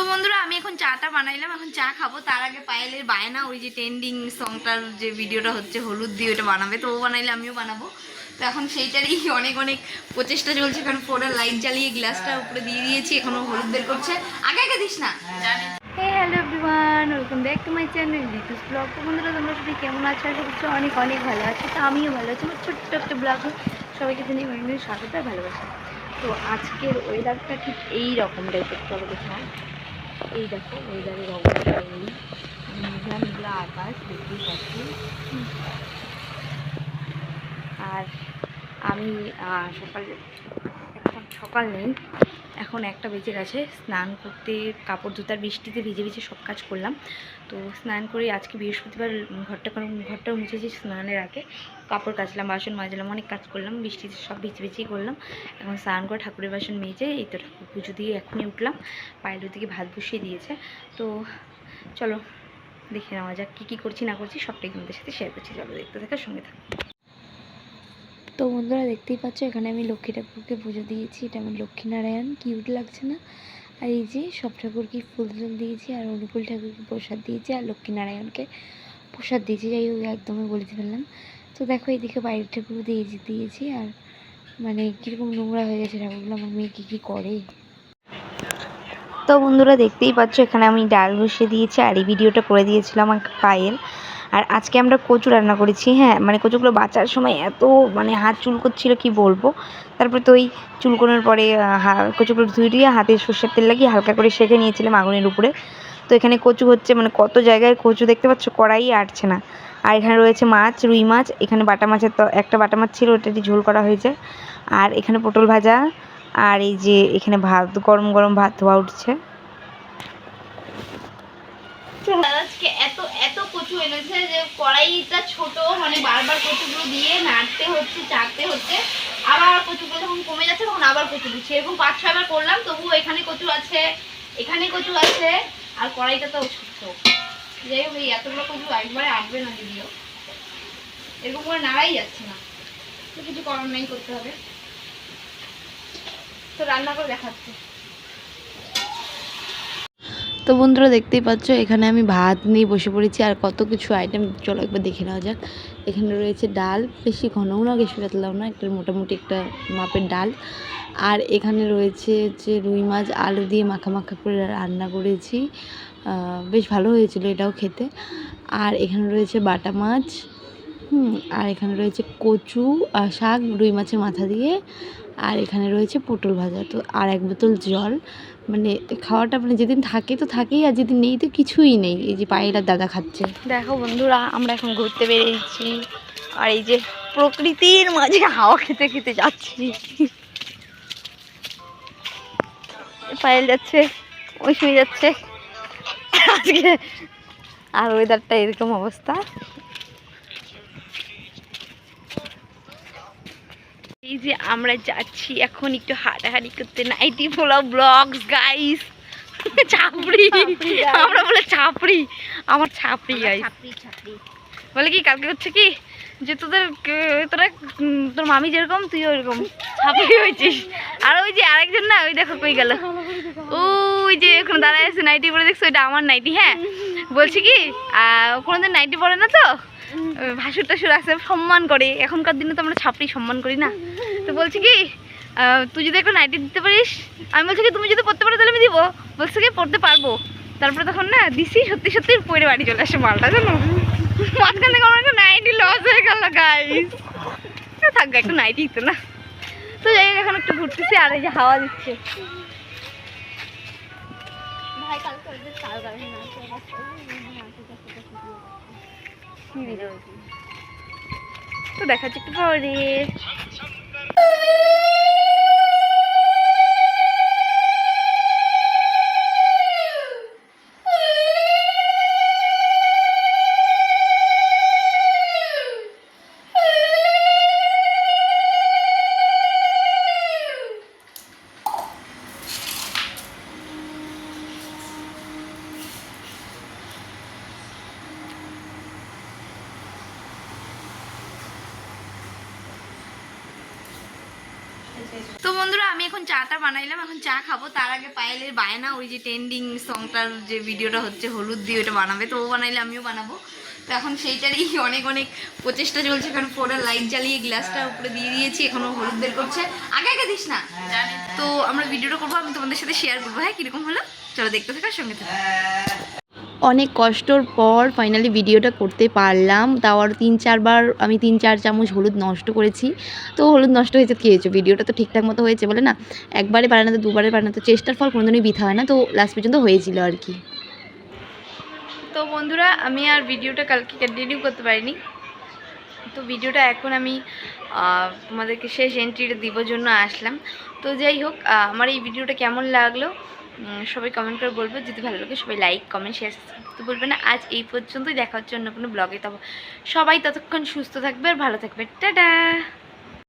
তো বন্ধুরা আমি এখন চাটা বানাইলাম। এখন চা খাব। তার আগে পায়েলের বায়না ওই যে ট্রেন্ডিং সংটার যে ভিডিওটা হচ্ছে হলুদ দিয়ে ওটা বানাবে। তো ও বানাইলে আমিও বানাবো। তো এখন সেইটারই অনেক অনেক প্রচেষ্টা চলছে। কারণ ফোনের লাইট জ্বালিয়ে গ্লাসটা উপরে দিয়ে দিয়েছি। এখনও হলুদ বের করছে। আগে আগে দিস না। Hey hello everyone welcome back to my channel Ritu's vlog তো বন্ধুরা তোমরা সবাই কেমন আছো? আশা করছি অনেক অনেক ভালো আছো। তো আমিও ভালো আছি। আমার ছোট্ট একটা ব্লগ সবাইকে জানিয়ে অনেক দিন স্বাগত আর ভালোবাসা। তো আজকের ওয়েদারটা ঠিক এই রকম টাইপের চলো দেখলাম এই দেখো ওয়েদারের অবস্থা এই। মেঘলা আকাশ দেখতেই পাচ্ছি। আর আমি সকাল এখন সকাল নেই। এখন একটা বেজে গেছে, স্নান করতে, কাপড় ধুতার বৃষ্টিতে ভিজে ভিজে সব কাজ করলাম। তো স্নান করে আজকে বৃহস্পতিবার ঘরটা ঘরটাও মুছেছি স্নানের আগে। কাপড় কাচলাম, বাসন মাজলাম, অনেক কাজ করলাম, বৃষ্টিতে সব ভিজে ভিজেই করলাম। এখন স্নান করে ঠাকুরের বাসন মেজে, এই তো ঠাকুর পুজো দিয়ে এখনই উঠলাম। পায়ের দিকে ভাত বসিয়ে দিয়েছে। তো চলো, দেখে নেওয়া যাক কী কী করছি না করছি, সবটাই তোমাদের সাথে শেয়ার করছি। চলো দেখতে থাকার সঙ্গে থাকো। তো বন্ধুরা দেখতেই পাচ্ছ, এখানে আমি লক্ষ্মী ঠাকুরকে পুজো দিয়েছি। এটা আমার লক্ষ্মীনারায়ণ, কিউট লাগছে না? আর এই যে সব ঠাকুরকে ফুল টুল দিয়েছি, আর অনুকূল ঠাকুরকে প্রসাদ দিয়েছি, আর লক্ষ্মীনারায়ণকে প্রসাদ দিয়েছি। যাই হোক, একদমই বলে ফেললাম তো দেখো, এইদিকে বাইরের ঠাকুরও দিয়েছি দিয়েছি, আর মানে কীরকম নোংরা হয়ে গেছে ঠাকুরগুলো, আমার মেয়ে কী কী করে? তো বন্ধুরা দেখতেই পাচ্ছ, এখানে আমি ডাল বসিয়ে দিয়েছি, আর এই ভিডিওটা করে দিয়েছিলাম আমার পায়েল। আর আজকে আমরা কচু রান্না করেছি হ্যাঁ মানে কচুগুলো বাঁচার সময় এত মানে হাত চুলকোচ্ছিল, কি বলব? তারপরে তো ওই চুলকোনোর পরে কচুগুলো ধুয়ে দিয়ে হাতে সর্ষের তেল লাগিয়ে হালকা করে সেঁকে নিয়েছিলাম আগুনের উপরে। তো এখানে কচু হচ্ছে মানে কত জায়গায় কচু দেখতে পাচ্ছ, কড়াই আটছে না। আর এখানে রয়েছে মাছ, রুই মাছ, এখানে বাটা মাছের তো, একটা বাটা মাছ ছিল ওটা ঝোল করা হয়েছে। আর এখানে পটল ভাজা, আর এই যে এখানে ভাত, গরম গরম ভাত ধোয়া উঠছে। আজকে এত এত কচু এনেছে যে কড়াইটা ছোট মানে বারবার কচুগুলো দিয়ে নাড়তে হচ্ছে চাটতে হচ্ছে। আবার কচুগুলো যখন কমে যাচ্ছে, তখন আবার কচু দিচ্ছি। এরকম পাঁচ ছয়বার করলাম, তবুও এখানে কচু আছে, এখানে কচু আছে, আর কড়াইটা তো ছোট যাই হোক, এই এতগুলো কচু একবারে আটবে না যদিও। এরকম করে নাড়াই যাচ্ছে না। তো কিছু করার নেই, করতে হবে। তো রান্না করে দেখাচ্ছে। তো বন্ধুরা দেখতেই পাচ্ছ, এখানে আমি ভাত নিয়ে বসে পড়েছি আর কত কিছু আইটেম চলো একবার দেখে নেওয়া যাক। এখানে রয়েছে ডাল, বেশি ঘনও না, বেশি পাতলাও না, একটা মোটামুটি একটা মাপের ডাল। আর এখানে রয়েছে যে রুই মাছ, আলু দিয়ে মাখা মাখা করে রান্না করেছি। বেশ ভালো হয়েছিল এটাও খেতে। আর এখানে রয়েছে বাটা মাছ, হুম, আর এখানে রয়েছে কচু শাক, রুই মাছের মাথা দিয়ে। আর এখানে রয়েছে পটল ভাজা। তো আর এক বোতল জল। মানে খাওয়াটা মানে যেদিন থাকে তো থাকেই, আর যেদিন নেই তো কিছুই নেই। এই যে পায়ের আর দাদা খাচ্ছে। দেখো বন্ধুরা, আমরা এখন ঘুরতে বেরিয়েছি। আর এই যে প্রকৃতির মাঝে হাওয়া খেতে খেতে যাচ্ছি। পায়েল যাচ্ছে ওই শুয়ে যাচ্ছে। আজকে আর ওয়েদারটা এরকম অবস্থা। এই যে আমরা যাচ্ছি এখন একটু হাঁটাহাঁটি করতে। নাইটি ফোলা ব্লগস গাইস চাপড়ি। আমরা বলে ছাপড়ি আমার ছাপড়ি গাইস বলে কি কালকে হচ্ছে কি যে তোদের তোরা তোর মামি যেরকম তুই ওইরকম। ছাপড়ি হয়েছিস। আর ওই যে আরেকজন না ওই দেখো কই গেল। ওই যে ওখানে দাঁড়ায় আছে নাইটি পরে দেখছ ওইটা আমার নাইটি হ্যাঁ? বলছি কি কোনোদিন নাইটি পরে না তো? ভাসুর টাসুর আছে সম্মান করে। এখনকার দিনে তো আমরা ছাপড়ি সম্মান করি না। তো বলছি কি তুই যদি একটা নাইটি দিতে পারিস আমি বলছি কি তুমি যদি পড়তে পারো তাহলে আমি দিব। বলছে কি পড়তে পারব। তারপরে তখন না দিছি সত্যি সত্যি পরে বাড়ি চলে আসে মালটা জানো? মাঝখান থেকে আমার একটা নাইটি লস হয়ে গেল গাইস থাক গা, একটু নাইটি দিত না। তো যাই এখন একটু ঘুরতেছি আর এই যে হাওয়া দিচ্ছে। ভাই কালকে কাল তো দেখা যাচ্ছে একটু পরে। তো বন্ধুরা, আমি এখন চাটা বানাইলাম। এখন চা খাব। তার আগে পায়েলের বায়না, ওই যে ট্রেন্ডিং সংটার যে ভিডিওটা হচ্ছে, হলুদ দিয়ে ওটা বানাবে। তো ও বানাইলে আমিও বানাবো। তো এখন সেইটারই অনেক অনেক প্রচেষ্টা চলছে। কারণ ফোনের লাইট জ্বালিয়ে গ্লাসটা উপরে দিয়ে দিয়েছি। এখনও হলুদ বের করছে। আগে আগে দিস না। তো আমরা ভিডিওটা করব, আমি তোমাদের সাথে শেয়ার করব। হ্যাঁ কীরকম হলো? চলো দেখতে থাকার সঙ্গে থাকো। অনেক কষ্টর পর ফাইনালি ভিডিওটা করতে পারলাম। তাও আর তিন, চারবার আমি তিন, চার চামচ হলুদ নষ্ট করেছি। তো হলুদ নষ্ট হয়েছে, কী হয়েছে? ভিডিওটা তো ঠিকঠাক মতো হয়েছে বলে না? একবারে পারে না তো, দুবারে পারে না তো, চেষ্টার ফল কোনোদিনই বৃথা হয় না। তো লাস্ট পর্যন্ত হয়েছিল আর কি। তো বন্ধুরা, আমি আর ভিডিওটা কালকে কন্টিনিউ করতে পারিনি। তো ভিডিওটা এখন আমি তোমাদেরকে শেষ এন্ট্রিটা দিব জন্য আসলাম। তো যাই হোক আমার এই ভিডিওটা কেমন লাগল সবাই কমেন্ট করে বলব। যদি ভালো লাগে সবাই লাইক কমেন্ট শেয়ার তো বলবে না। আজ এই পর্যন্তই দেখার জন্য কোনো ব্লগে তবে সবাই ততক্ষণ সুস্থ থাকবে আর ভালো থাকবে। টাটা!